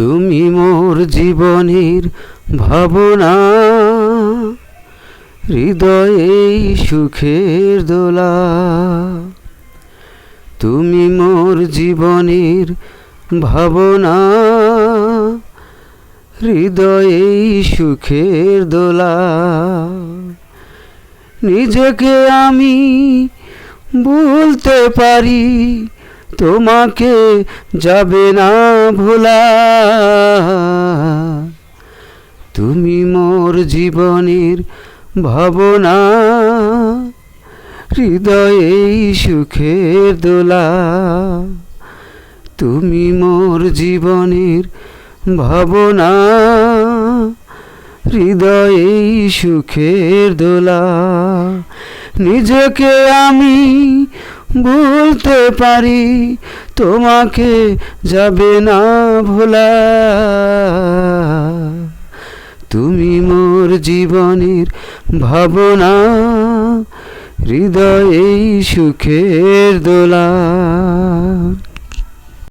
তুমি মোর জীবনের ভাবনা। হৃদয়ে সুখের দোলা। তুমি মোর জীবনের ভাবনা। হৃদয়ে সুখের দোলা। নিজেকে আমি বলতে পারি তোমাকে যাবে না ভোলা। তুমি মোর জীবনের ভাবনা হৃদয়ে সুখের দোলা। তুমি মোর জীবনের ভাবনা হৃদয়ে সুখের দোলা। নিজেকে আমি বলতে পারি তোমাকে যাবে না ভোলা। তুমি মোর জীবনের ভাবনা হৃদয়ে সুখের দোলা।